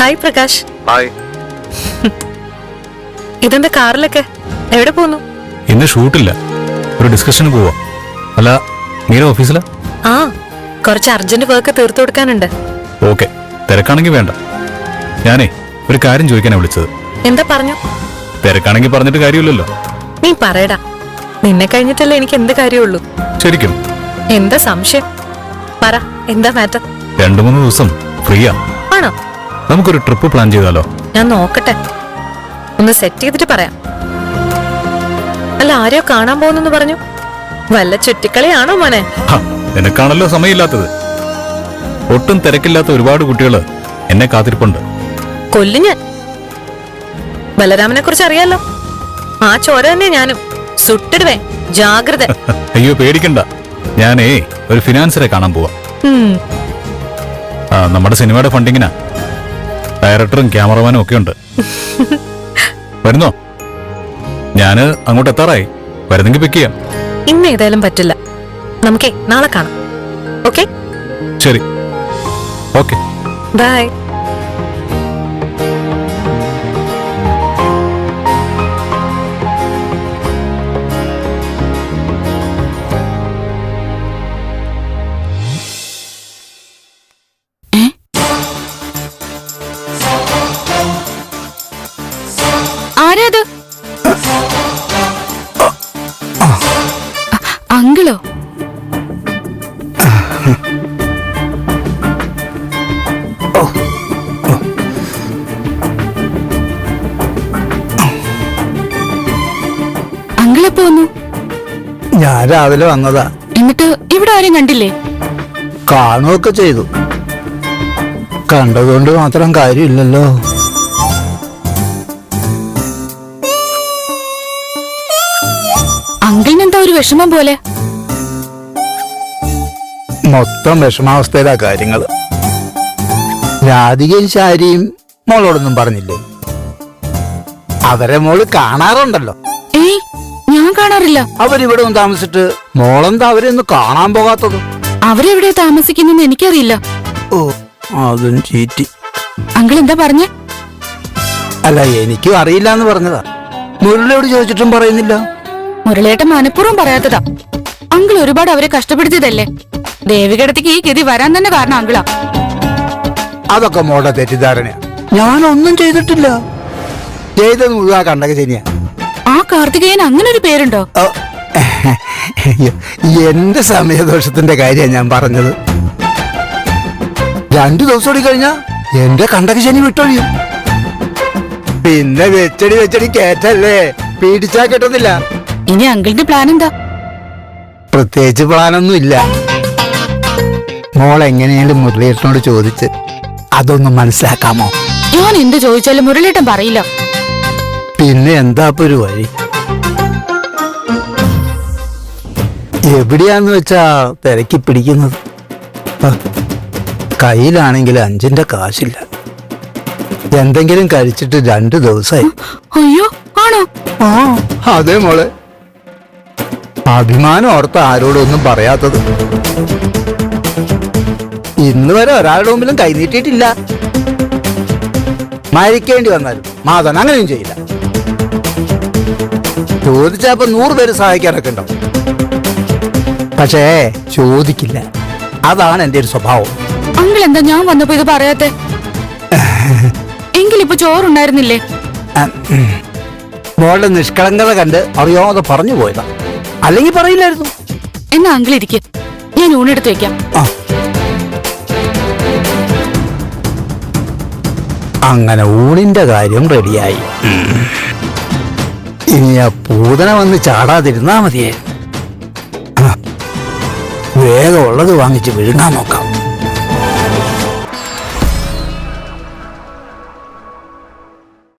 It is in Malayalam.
ഹായ് പ്രകാശ്. ഹായ്. ഇതെന്താ കാറിലൊക്കെ? എവിടെ പോന്നു? ഇന്ന് ഷൂട്ടില്ല. ഒരു ഡിസ്കഷന് പോവാ. അല്ല മീര ഓഫീസിലാ? ആ കുറച്ച് അർജന്റ് വർക്ക് തീർത്തു കൊടുക്കാനുണ്ട്. ഓക്കെ തിരക്കാണെങ്കിൽ വേണ്ട. ഞാനേ ഒരു കാര്യം ചോദിക്കാനാ വിളിച്ചത്. എന്താ പറഞ്ഞു? തിരക്കാണെങ്കിൽ പറഞ്ഞിട്ട് കാര്യമില്ലല്ലോ. നീ പറയടാ. നിന്നെ കഴിഞ്ഞിട്ടല്ലേ എനിക്ക് എന്ത് കാര്യമുള്ളൂ? ശരിക്കും? എന്താ സംശയം? പറ എന്താ മാറ്റർ രണ്ടു മൂന്ന് ദിവസം ഫ്രീയാ. ആണോ? നമുക്കൊരു ട്രിപ്പ് പ്ലാൻ ചെയ്താലോ? ഞാൻ നോക്കട്ടെ. ഒന്ന് സെറ്റ് ചെയ്തിട്ട് പറയാം. അല്ല ആരെയോ കാണാൻ പോകുന്നെന്ന് പറഞ്ഞു? വല്ല ചുറ്റിക്കളിയാണോ മോനെ? എനക്കാണല്ലോ നിനക്കാണല്ലോ സമയമില്ലാത്തത്. ഒട്ടും തിരക്കില്ലാത്ത ഒരുപാട് കുട്ടികൾ എന്നെ കാത്തിരിപ്പുണ്ട്. കൊല്ലു ഞാൻ. ബലരാമനെ കുറിച്ച് അറിയാലോ? ആ ചോര തന്നെ ഞാനും. സുട്ടിടുവേ ജാഗ്രത. അയ്യോ പേടിക്കണ്ട. ഞാനേ ഒരു ഫിനാൻസറെ കാണാൻ പോവാ. നമ്മുടെ സിനിമയുടെ ഫണ്ടിങ്ങിനാ ഡയറക്ടറും ക്യാമറമാനും ഒക്കെ ഉണ്ട്. വരുന്നോ? ഞാൻ അങ്ങോട്ട് എത്താറായി. വരുന്നെങ്കിൽ പിക്ക് ചെയ്യാം. ഇന്ന് ഏതായാലും പറ്റില്ല. നമുക്കേ നാളെ കാണാം. ഓക്കെ? ശരി. ഓക്കെ. ബൈ. അങ്കിളോ അങ്കിളെപ്പോ വന്നു ഞാൻ രാവിലെ വന്നതാ. എന്നിട്ട് ഇവിടെ ആരും കണ്ടില്ലേ? കാണുകയൊക്കെ ചെയ്തു. കണ്ടതുകൊണ്ട് മാത്രം കാര്യമില്ലല്ലോ. വിഷമം പോലെ. മൊത്തം വിഷമാവസ്ഥയിലാ കാര്യങ്ങൾ രാധികയും ശാരിയും മോളോടൊന്നും പറഞ്ഞില്ലേ? അവരെ മോൾ കാണാറുണ്ടല്ലോ. ഏയ് ഞാൻ കാണാറില്ല. അവരിവിടെ ഒന്ന് താമസിച്ചിട്ട് മോളെന്താ അവരെ ഒന്ന് കാണാൻ പോകാത്തത്? അവരെവിടെ താമസിക്കുന്നെന്ന് എനിക്കറിയില്ല. ഓ അതും ചീറ്റി. അങ്കിൾ എന്താ പറഞ്ഞ? അല്ല എനിക്കും അറിയില്ല എന്ന് പറഞ്ഞതാ. മുരളിയോട് ചോദിച്ചിട്ടും പറയുന്നില്ല. മുരളിയേട്ടൻ മനഃപൂർവം പറയാത്തതാ. അങ്കിൾ ഒരുപാട് അവരെ കഷ്ടപ്പെടുത്തിയതല്ലേ? ദേവികടത്തേക്ക് ഈ ഗതി വരാൻ തന്നെ കാരണം അങ്കിളാ. അതൊക്കെ മോളുടെ തെറ്റിദ്ധാരണ ഞാനൊന്നും ചെയ്തിട്ടില്ല. ചെയ്തത് മുഴുവൻ കണ്ടക ശനിയാ. ആ കാർത്തികേയൻ അങ്ങനെ ഒരു പേരുണ്ടോ എന്റെ സമയദോഷത്തിന്റെ കാര്യമാണ് ഞാൻ പറഞ്ഞത്. രണ്ടു ദിവസം കൂടി കഴിഞ്ഞാ എന്റെ കണ്ടക ശനി വിട്ടൊഴിയും. പിന്നെ വെച്ചടി വെച്ചടി കേറ്റല്ലേ? പീഡിച്ചാ കിട്ടുന്നില്ല ഇനി അങ്കിളിന്റെ പ്ലാൻ എന്താ? പ്രത്യേകിച്ച് പ്ലാനൊന്നും ഇല്ല. മോൾ എങ്ങനെയാലും മുരളീട്ടനോട് ചോദിച്ച് അതൊന്നും മനസ്സിലാക്കാമോ? ഞാൻ എന്ത് ചോദിച്ചാലും മുരളീട്ടൻ പറയില്ല. പിന്നെ എന്താ ഇപ്പൊ ഒരു വഴി? എവിടെയാന്ന് വെച്ചാ തിരക്കി പിടിക്കുന്നത്? കയ്യിലാണെങ്കിൽ അഞ്ചിന്റെ കാശില്ല. എന്തെങ്കിലും കഴിച്ചിട്ട് രണ്ടു ദിവസമായി അയ്യോ ആണോ? ആ അതെ മോളെ. അഭിമാനം ഓർത്ത ആരോടൊന്നും പറയാത്തത്? ഇന്ന് വരെ ഒരാളുടെ മുമ്പിലും കൈനീട്ടിയിട്ടില്ല മരിക്കേണ്ടി വന്നാലും മാതൻ അങ്ങനെയും ചെയ്യില്ല. ചോദിച്ചപ്പോ നൂറ് പേര് സഹായിക്കാനൊക്കെ ഉണ്ടാവും. പക്ഷേ ചോദിക്കില്ല. അതാണ് എന്റെ ഒരു സ്വഭാവം. അങ്കിൾ എന്താ ഞാൻ വന്നപ്പോ ഇത് പറയാത്തെ? എങ്കിലിപ്പോ ചോറുണ്ടായിരുന്നില്ലേ. മോളുടെ നിഷ്കളങ്കത കണ്ട് അറിയാതെ പറഞ്ഞു പോയതാ. അല്ലെങ്കിൽ പറയില്ലായിരുന്നു. എന്നാ അങ്കിൾ ഇരിക്കെ. ഞാൻ ഊണെടുത്ത് വെക്കാം. അങ്ങനെ ഊണിന്റെ കാര്യം റെഡിയായി. ഇനി ആ പൂതന വന്ന് ചാടാതിരുന്നാ മതിയെ വേഗമുള്ളത് വാങ്ങിച്ച് വിഴുങ്ങാൻ നോക്കാം.